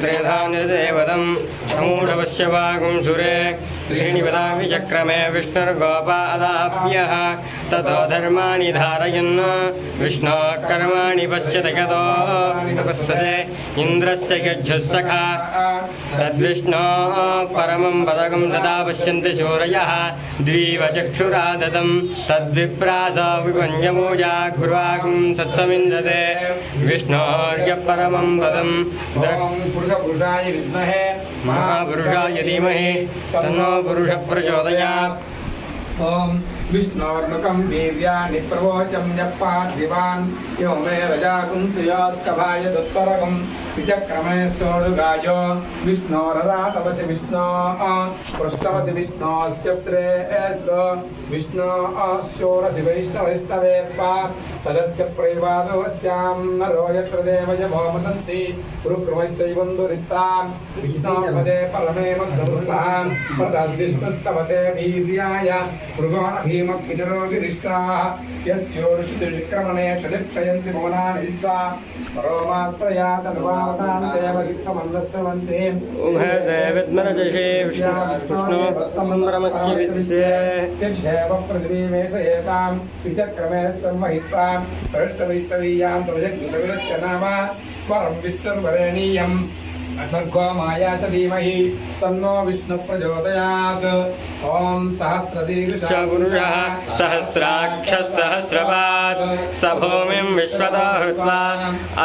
त्रेधानिदेवतं समूढवस्य वागुंसुरे त्रीणि वदामि चक्रमे विष्णुर्गोपादाप्यः ततो धर्माणि धारयन् विष्णोः कर्माणि पश्यति गतो तपस्तते इन्द्रस्य यज्झुस्सखा तद्विष्णो परमं पदकं तदा पश्यन्ति शूरयः। सत्समिन्दते पदं। पुरुषपुरुषाय विद्महे महापुरुषाय धीमहि। तन्नो पुरुषप्रचोदयात्। ఓం విష్ణోర్నుకం వీర్యాణి ప్రవోచం యప్పార్థివాన్ యో మే రజాగుంసయోస్కభాయ దుత్తరకం విచక్రమేస్తోడుగాయో విష్ణోరరా తపసి విష్ణో పృష్టవసి విష్ణోస్యత్రేస్తో విష్ణో శోరసి వైష్ణవైష్ణవేత్వా తదస్య ప్రైవాదవస్యాం నరో యత్ర దేవయ భోమదంతి పురుక్రమస్యైవం దురిత్తాం విష్ణోపదే పరమే మధ్యపుస్తాన్ ప్రదర్శిష్ణుస్తవతే వీర్యాయ మృగోణ भीमक्षितरोगिरिष्टाः यस्योरुषितिक्रमणे क्षतिक्षयन्ति भुवनानि सा रोमात्रया तद्वातान् देवगित्तमन्वस्तवन्ते उभयदेविद्मरजषे विष्णुस्तमन्द्रमस्य विद्ये यक्षेव पृथिवीमेषयेतां विचक्रमे संवहित्वां प्रविष्टवैष्टवीयां प्रविजग्निसविरस्य नाम वरं विष्णुर्वरेणीयम् भर्गो माया च धीमहि तन्नो विष्णुः प्रचोदयात् ॐ सहस्रशीर्षः स सहस्राक्षः सहस्रपात् स भूमिं विश्वतो हृत्वा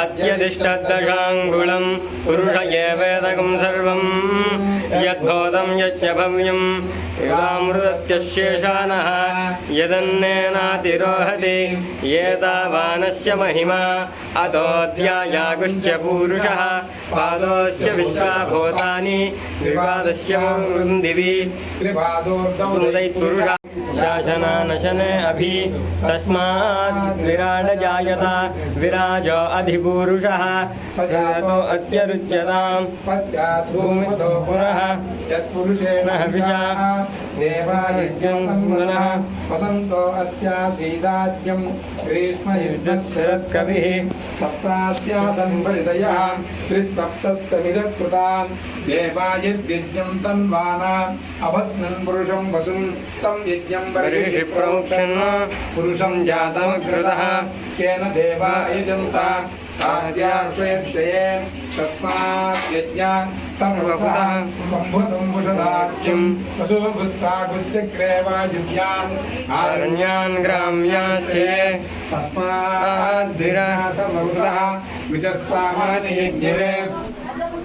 अद्यदिष्टदशाङ्गुलं पुरुष एवेदकं सर्वं यद्भूतं यच्च भव्यं, यदामृतत्यशेषानः, यदन्नेनातिरोहति, एतावानस्य महिमा। अतोऽध्यायागुश्च पूरुषः, पादोऽस्य विश्वाभूतानि विवादस्य दिवि त्रिपादोर्धौ शासनानशने अभि तस्मात् विराड जायत, विराजो अधिपूरुषः सजातो अत्यरुच्यताम्। पश्चात् भूमितो पुनः यत्पुरुषेण हविषा देवायज्ञं पुनः वसन्तो अस्यासीदाज्यं ग्रीष्मयुद्धशरत्कविः। सप्तास्यासन् परितयः त्रिसप्तस्समिदकृतान् देवायद्यज्ञं तन्वानाम्, अभस्मन् पुरुषं वसुं तं यज्ञं प्रमुक्षन्न पुरुषं जातमग्रतः तेन देवा यजन्ता। साध्याश्वयस्ये तस्मात् यज्ञा सर्वतः सम्भुतम्बुषदाख्यम् पशुभुस्ताकुश्चक्रे वायुव्यान् आरण्यान् ग्राम्याश्रये तस्माद्धिरः सर्वतः विजः सामान्यज्ञरे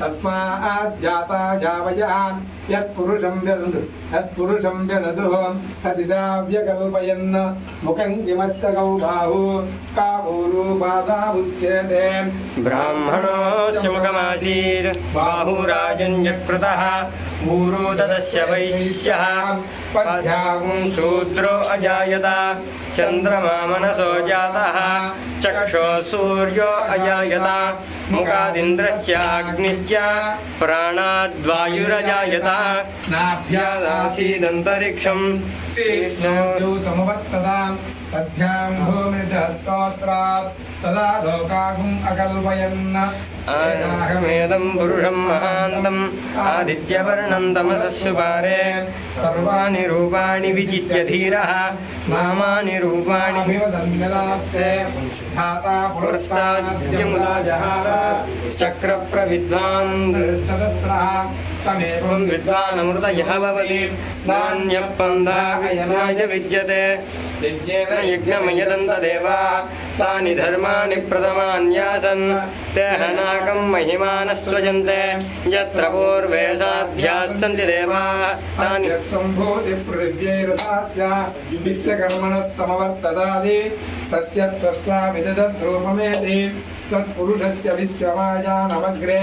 तस्माज्जाता जावयः यत्पुरुषं व्यदन्तु यत्पुरुषं व्यदतुः तदिदाव्यकल्पयन् मुखं किमस्य गौ बाहु कावूरूपादावुच्यते ब्राह्मणोऽस्य मुखमासीत् बाहुराजन्यकृतः ऊरो तदस्य वैश्यः पद्भ्यागुं शूद्रो अजायत चन्द्रमा मनसो जातः चक्षो सूर्यो अजायत मुखादिन्द्रश्चाग्निश्च प्राणाद्वायुरजायत नाभ्यादासीदन्तरिक्षम् श्रीष्णौ समवर्तताम् तद्भ्यां भूमिर्जस्तोत्रात् तदा लोकागुम् अकल्पयन् आदाहमेदं पुरुषं महान्तम् आदित्यवर्णं तमसस्सुपारे सर्वाणि रूपाणि विचित्य धीरः नामानि रूपाणि अभिवदन्यदास्ते धाता पुरस्ताद्यमुदा जहार चक्रप्रविद्वान् तदत्रः तमेवं एवं विद्वानमृतयः भवति नान्यः पन्थायनाय विद्यते यज्ञेन यज्ञमयदन्तदेव तानि धर्माणि प्रथमान्यासन् ते हनाकं महिमानः स्वजन्ते यत्र पूर्वे साध्याः सन्ति देवाः तानि सम्भूतिपृथिव्यैरसास्य विश्वकर्मणः समवर्तदादि तस्य त्वष्टा विदधद्रूपमेति त्वत्पुरुषस्य विश्वमायानमग्रे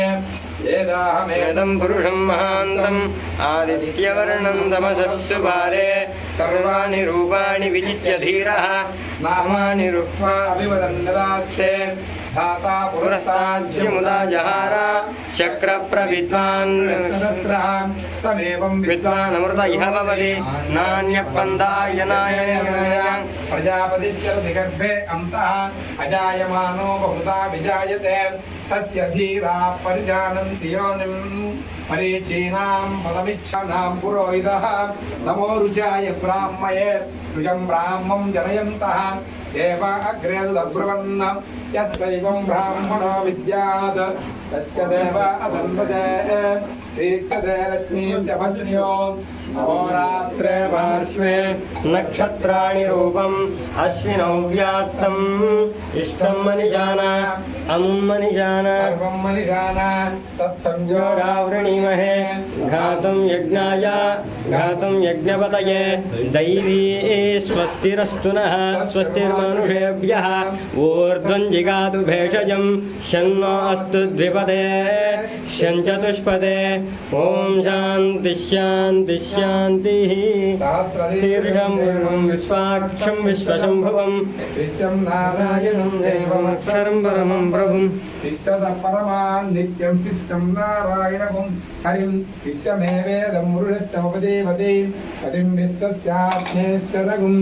वेदाहमेदम् वेदं पुरुषं महान्तम् आदित्यवर्णं तमसस्सु पारे सर्वाणि रूपाणि विचित्य धीरः नामानि रूपा अभिवदन्नदास्ते धाता पुरस्ताद्यमुदा जहार चक्रप्रविद्वान् पुरस्ताद् तमेवं विद्वानमृत इह भवति नान्यपन्दायनाय प्रजापतिश्चरति गर्भे अन्तः अजायमानो बहुधा विजायते तस्य धीरा परिजानन्ति योनिम् मरीचीनां पदमिच्छनां पुरोहितः नमो रुचाय ब्राह्मये रुजं ब्राह्मं जनयन्तः దేవ అగ్రే దబ్రువన్న యస్తం బ్రాహ్మణో విద్యాత్ తస్య దేవ అసంపదే శ్రీక్షదే లక్ష్మీ अहोरात्रे पार्श्वे नक्षत्राणि रूपम् अश्विनौ व्यात्तम् इष्टं मनिजान अमुं मनिजान। सर्वं मनिषाना तत्संयोगा योगावृणीमहे घातुं यज्ञाय घातुं यज्ञपतये दैवी स्वस्तिरस्तु नः स्वस्तिर्मनुषेभ्यः। ऊर्ध्वं जिगातु भेषजं शन्नो अस्तु द्विपदे शञ्चतुष्पदे ॐ शान्ति शान्ति शान्तिः शीर्षं पूर्वं विश्वाक्षं विश्वशम्भुवं विश्वं नारायणं देवमक्षरं देवमक्षरं परमं प्रभुम् तिष्ठत परमान् नित्यं तिष्ठं नारायणगुं हरिं विश्वमेवेदं पुरुषस्यमुपदेवते हरिं विश्वस्यात्मेश्वरगुं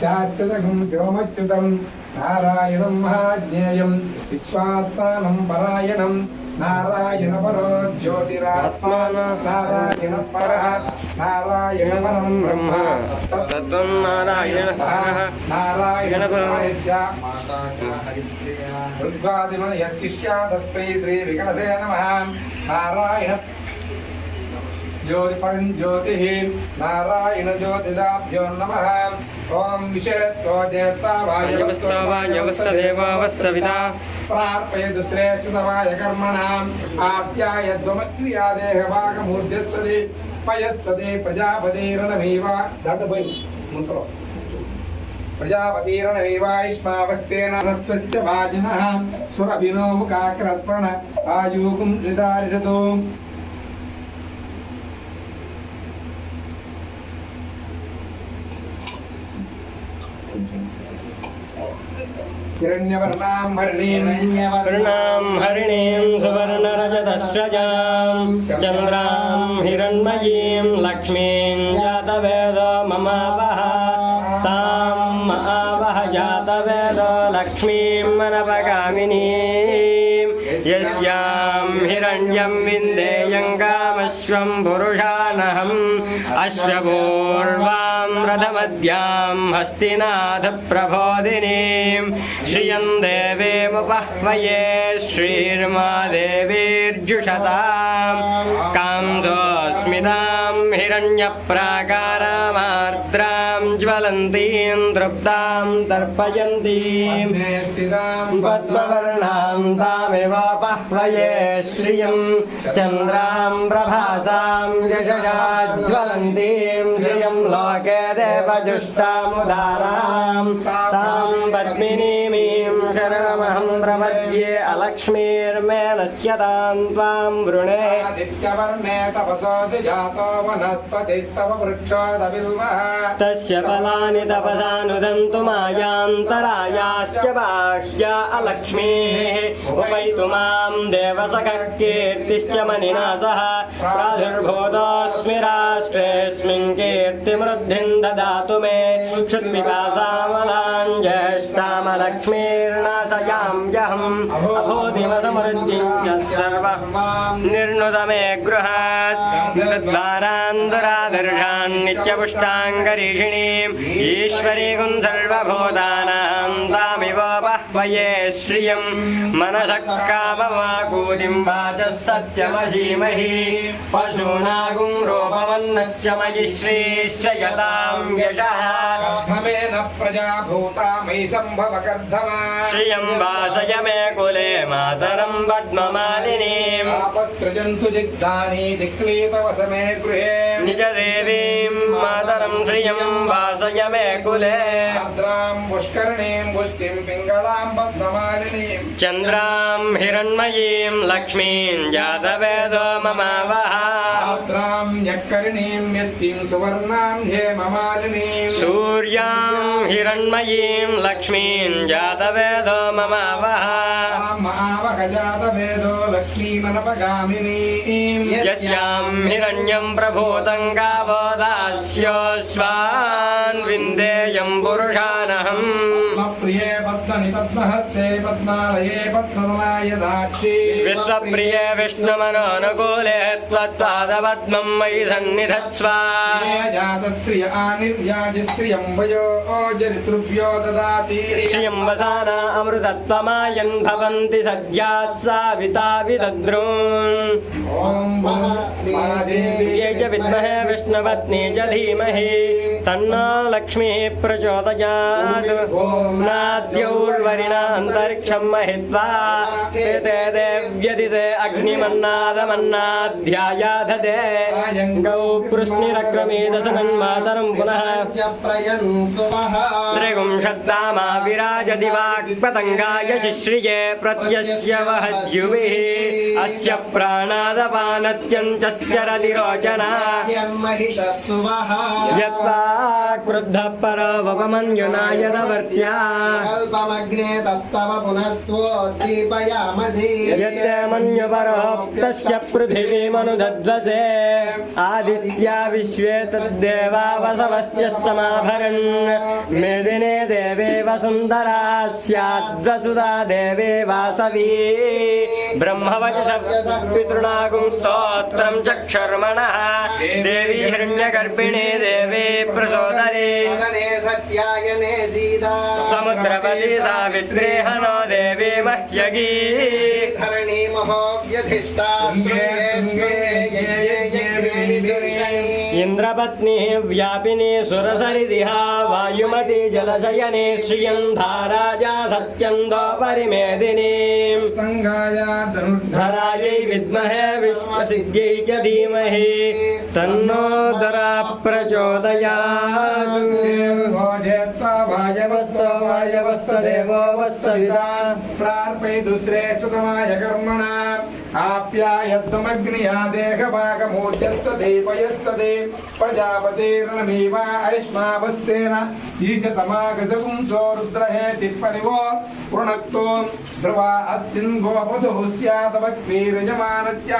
शाश्वतगुं शिवमच्युतं नारायणं महाज्ञेयं विश्वात्मानं परायणं नारायणपरो ज्योतिरात्मा नारायणपरः नारायणपरं ब्रह्म तत्त्वं नारायणपरः नारायणपरस्य ऋग्वादिमन यशिष्या तस्मै श्रीविकलसे नमः नारायण ज्योतिपरं ज्योतिः नारायण ज्योतिदाभ्यो नमः ॐ विषयत्वो वायवस्तदेवावत्सविता प्रार्पयतु श्रेष्ठतमाय कर्मणाम् आप्यायध्वमक्रिया देहभागमूर्ध्यस्वति पयस्वति प्रजापतिरणमेवा दाटपै मंत्र प्रजापतिरणमेवायुष्मावस्तेन नस्त्वस्य वाजिनः सुरभिनो मुखाक्रत्पण आयुकुं त्रिदारिषतो हिरण्यवर्णां हरिणीं हरिणीं सुवर्णरजतश्रजां चन्द्रां हिरण्मयीं लक्ष्मीं जातवेद ममावह तां आवह जातवेद हिरण्यं विन्देयं कामश्वं पुरुषानहम् अश्वपूर्वां रथमद्यां हस्तिनाथप्रबोधिनीं श्रियं देवीमुपह्वये श्रीर्मा देवीर्जुषतां कान्धोऽस्मितां हिरण्यप्राकारामार्द्रां ज्वलन्तीं तृप्तां तर्पयन्तीं पद्मवर्णां तामिवापह्वये श्रियं चन्द्रां प्रभासां यशसा ज्वलन्तीं श्रियं लोके देवजुष्टामुदारां तां पद्मिनीमीं शरणमहं प्रपद्ये अलक्ष्मीर्मे नश्यतां त्वां वृणे। आदित्यवर्णे तपसोऽधि जातो वनस्पतिस्तव वृक्षोदबिल्वः तस्य फलानि तपसानुदन्तु मायान्तरायाश्च बाह्या अलक्ष्मीः। उपैतु माँ देवसखकीर्तिश्च मनिना सह प्रादुर्भूतोऽस्मि राष्ट्रेऽस्मिन् कीर्तिमृद्धिं ददातु मे। क्षुत्पिपासामलां ज्येष्ठामलक्ष्मीर्नाशयाम्यहम् अभूतिमसमृद्धिं च सर्वः निर्णुतमे गृहात् द्वारान्दुरादर्शान् नित्यपुष्टाङ्गरीषिणीम् ईश्वरीकुं सर्वभूतानां तामिव बह्वये श्रियम् मनसः काममाकूतिं वाचः सत्यमसीमहि पशूनागुं रूपमन्नस्य मयि श्रीश्रयतां यशः कर्धमेन प्रजा भूता मयि सम्भव कर्धमा श्रियं वासय मे कुले मातरं पद्ममालिनीम् आपसृजन्तु जिग्धानि जिक्लीतवसमे गृहे निजदेवीं मातरं श्रियं वासय मे कुले भद्रां पुष्करणीं पुष्टिं पिङ्गलां ईशां पद्ममालिनीं चन्द्रां हिरण्मयीं लक्ष्मीं जातवेदो ममावः आर्द्रां यःकर्णीं यष्टिं सुवर्णां हेममालिनीं सूर्यां हिरण्मयीं लक्ष्मीं जातवेदो ममावः मावहजातवेदो लक्ष्मीमनपगामिनीं यस्यां हिरण्यं प्रभूतं गावो दास्योऽस्वान् विन्देयं पुरुषानहम् प्रिये पद्मनि पद्महस्ते पद्मालये पद्मनाय दाक्षी। विश्वप्रिये त्वत्पादपद्मं मयि सन्निधत्स्व। जातश्रिय ओजरितृभ्यो ददाति। अमृतत्वमायन् भवन्ति सद्याः साविता विदद्रून्। ॐ ये च विद्महे विष्णुपत्नी च धीमहि। तन्नो लक्ष्मीः प्रचोदयात्। नाद्यौर्वरिणा अन्तरिक्षं महित्वा ते ते देव्यदिते अग्निमन्नादमन्नाध्यायाधते गौ पृश्निरक्रमेदसमन्मातरं पुनः त्रिगुंशद्दामा विराजति वाक्पतङ्गाय शिश्रिये प्रत्यस्य वहद्युभिः अस्य प्राणादपानत्यञ्चरति रोचना यत्त्वा क्रुद्धः परोपमन्युना यदवर्त्या कल्पमग्ने तत्तव पुनस्त्वोद्दीपयामसि यद्यमन्यपरो तस्य पृथिवीमनुदध्वसे आदित्या विश्वे तद्देवा वसवस्य समाभरन् मेदिने देवे वसुन्धरा स्याद्वसुधा देवे वासवी ब्रह्मवचसः पितॄणागुं स्तोत्रं चक्षुर्मणः देवी हिरण्यगर्भिणे देवे प्रसोदरे सदने सत्यायने सीता समुद्रपदी सावित्रे हनो देवी मह्यगी धरणी महोव्यधिष्ठा शृङ्गे शृङ्गे यज्ञे ఇంద్రపత్ని వ్యాపిని సురసరిదిహా వాయుమతి జలశయని శ్రియంధారాజా సత్యందోపరిమేదిని ధరాయై విద్మహే విశ్వసిద్ధ్యై చ ధీమహి తన్నోదరా ప్రచోదయా వాయవస్త దేవో వస్సవిత ప్రార్పయ దుశ్రేక్షతమాయ కర్మణ. ఆప్యాయత్వమగ్నియా దేహభాగమూర్జత్వదేవయత్వదే ప్రజాపతేర్ణమేవా ఐష్మావస్తేన ఈశతమాగసపుంసో రుద్రహేతి పరివో వృణక్తో ధ్రువా అత్యున్గోపసుః స్యాతవక్రీరజమానస్య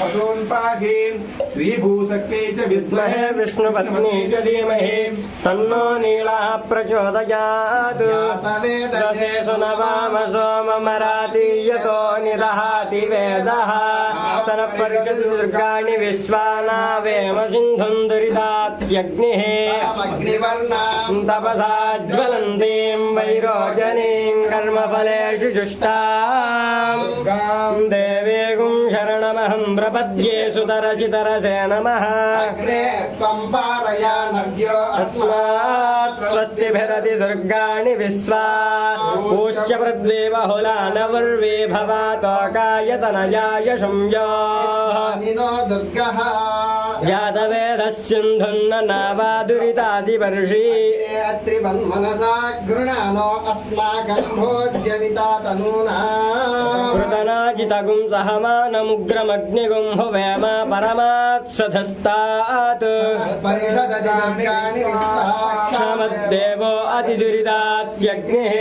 పశూన్పాహీం శ్రీభూశక్తే చ విద్మహే విష్ణుపత్ని చ ధీమహి తన్నో నీలः ప్రచోదయాత్ తవేదశేషు నవామ సోమమరాతి యతో నిదహాతి వేదా प्रचोदयात् दशेषु नवामसो ममराति यतो निदहाति वेदः स्तनपर्षदि दुर्गाणि विश्वानावेम सिन्धुम् दुरितात्यग्निः अग्निवर्णां तपसा ज्वलन्तीं वैरोचनीं कर्मफलेषु जुष्टाम् शरणमहं प्रपद्ये सुतरचितरसे नमः अग्ने त्वं पारयानव्यो अस्मात् स्वस्तिभिरति दुर्गाणि विश्वा पूष्य पृथ्वीव हुलानवर्वे भवातोकायतनयाय संयोः अस्मानिनो दुर्गः यादवेदः सिन्धुन्न नावादुरितादिवर्षी त्रिवन्मनसा गृणानो अस्माकं भोज्यविता तनूना कृतनाजितगुं सहमानमुग्रमग्निगुं हुवेम परमात्सधस्तात्। परिषदति दुर्गाणि विश्वाक्षा क्षमद्देवो अतिदुरितात्यग्निः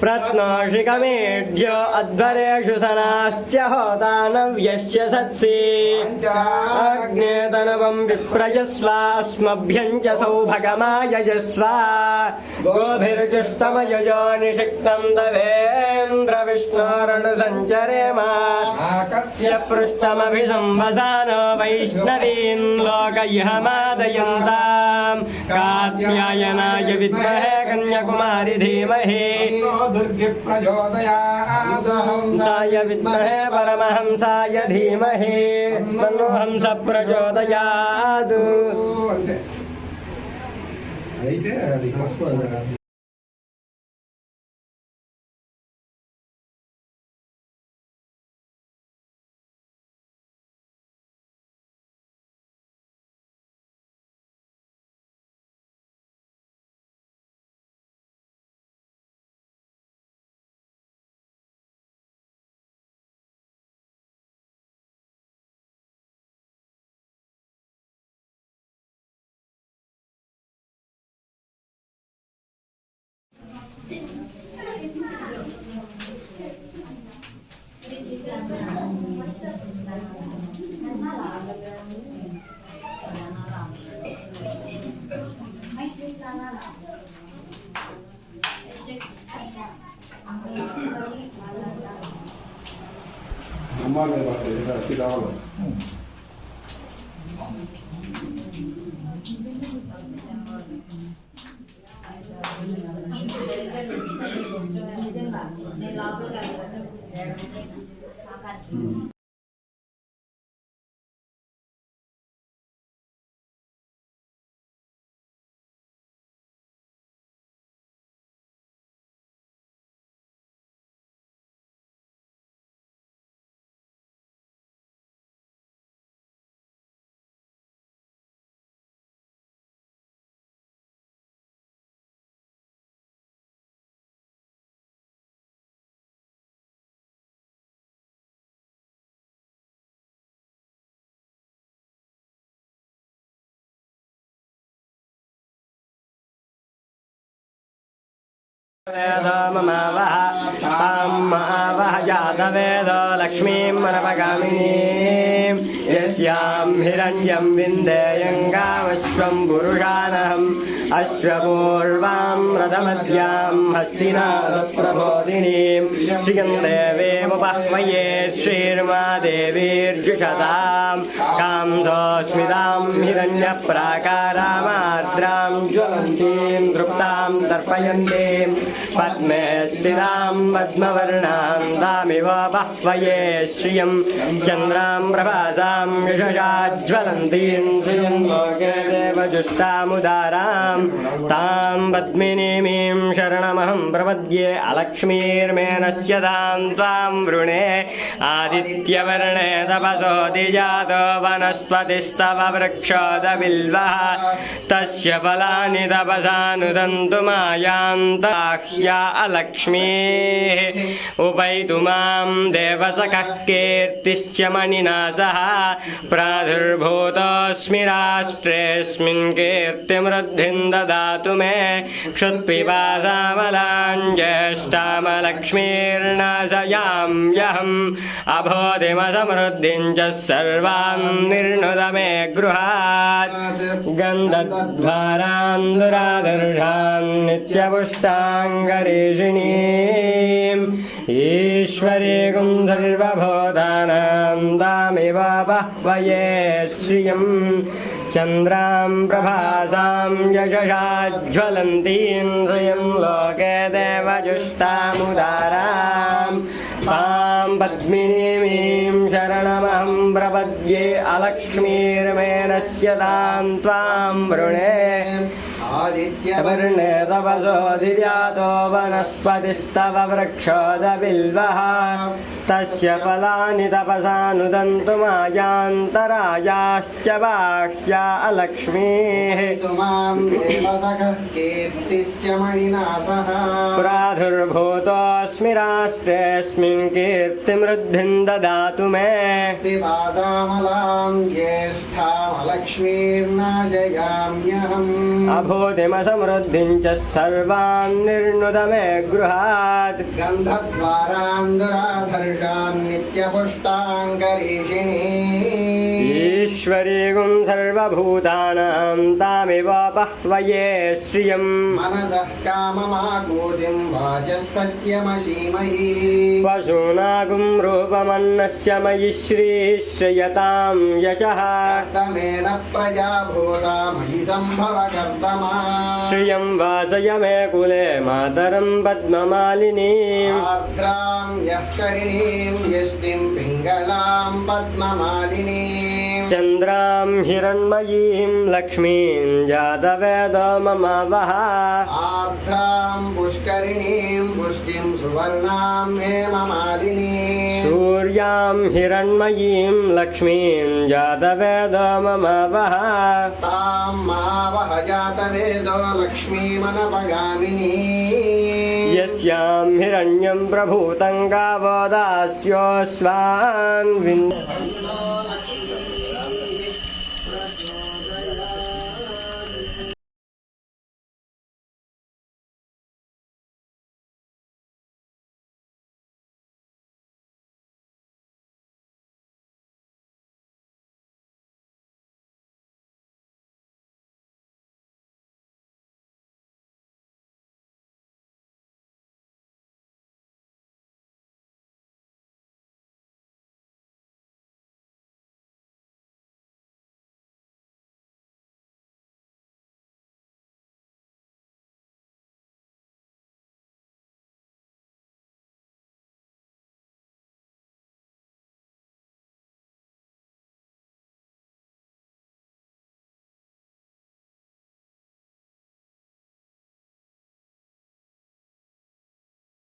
प्रत्नोषिकमेढ्यो अध्वरेषु सनाश्च होतानव्यश्च सत्सि अग्नेतनवं विप्रजस्वास्मभ्यं च सौभगमायजस्व गोभिर्जुष्टमयजो निषिक्तं दवेन्द्रविष्णोरणुसञ्चरेम स्य पृष्ठमभिसंवसान वैष्णवीन् लोकय्यमादयन्ताम् कात्यायनाय विद्महे कन्याकुमारि धीमहि दुर्गे प्रचोदयात् हंसाय विद्महे परमहंसाय धीमहि तन्नो हंस రాదు అయితే 完了嘛，现在去哪了？嗯。嗯。వేదోమమావహ తాం మావహ యాదవేదో లక్ష్మీం మనపగామినీం యస్యాం హిరణ్యం విందేయంగామశ్వం పురుషానహం अश्वपूर्वां रथमद्यां हस्तिनाथप्रबोधिनीं श्रियं देवीमुपह्वये श्रीर्मा देवीर्जुषतां कां दोस्मितां हिरण्यप्राकारामाद्रां ज्वलन्तीं तृप्तां तर्पयन्तीं पद्मे स्थितां पद्मवर्णां तामिव बह्वये श्रियं चन्द्रां प्रभासां यशजाज्वलन्तीं श्रियं लोके देवजुष्टामुदारां तां पद्मिनीमीं शरणमहं प्रपद्ये अलक्ष्मीर्मेनश्च तां त्वां वृणे आदित्यवर्णे तपसोऽधिजातो वनस्पतिस्तव वृक्षोदबिल्वः तस्य फलानि तपसानुदन्तु मायान्ताह्या अलक्ष्मीः उपैतु मां देवसखः कीर्तिश्च मणिना सह प्रादुर्भूतोऽस्मि राष्ट्रेऽस्मिन् कीर्तिमृद्धिं ददातु मे क्षुत्पिपासामलाञ्ज्येष्ठामलक्ष्मीर्नाशयाम्यहम् अभोधिमसमृद्धिं च सर्वां निर्णुद मे गृहात् गन्धद्वारान्दुरादर्शान् सर्वभूतानां तामिव बह्वये श्रियम् चन्द्रां प्रभासां यशशाज्वलन्तीं श्रियं लोके देवजुष्टामुदारां तां पद्मिनीमीं शरणमहं प्रपद्ये अलक्ष्मीर्मेनस्य तां त्वां वृणे तपसोऽधिजातो वनस्पतिस्तव वृक्षोदबिल्वः तस्य फलानि तपसानुदन्तु मायान्तरायाश्च बाह्या अलक्ष्मीः मां देवसखः कीर्तिश्च मणिना सह प्रादुर्भूतोऽस्मि राष्ट्रेऽस्मिन् कीर्तिमृद्धिं ददातु मे पिपासामलां ज्येष्ठामलक्ष्मीर्नाशयाम्यहम् अभूतिमसमृद्धिं समृद्धिञ्च सर्वां निर्नुदमे गृहात्। गन्धद्वारान् दुराधर्षान् ईश्वरीगुं सर्वभूतानां तामिव बह्वये श्रियम् मनसः काममाकूतिं वाचः सत्यमशीमहि वसूनागुं रूपमन्नस्य मयि श्रीश्रयतां यशः कर्तमेन प्रजा भूता मयि सम्भव कर्तमा श्रियं वासय मे कुले मातरं पद्ममालिनीम् आर्द्रां यः करिणीं यष्टिं पिङ्गलां पद्ममालिनीम् चन्द्रां हिरण्मयीं लक्ष्मीं जातवेदो मम वः आर्द्रां पुष्करिणीं पुष्टिं सुवर्णां हेममालिनीम् सूर्यां हिरण्मयीं लक्ष्मीं जातवेदो मम वः तां मावह जातवेदो लक्ष्मीमनपगामिनी। यस्यां हिरण्यं प्रभूतं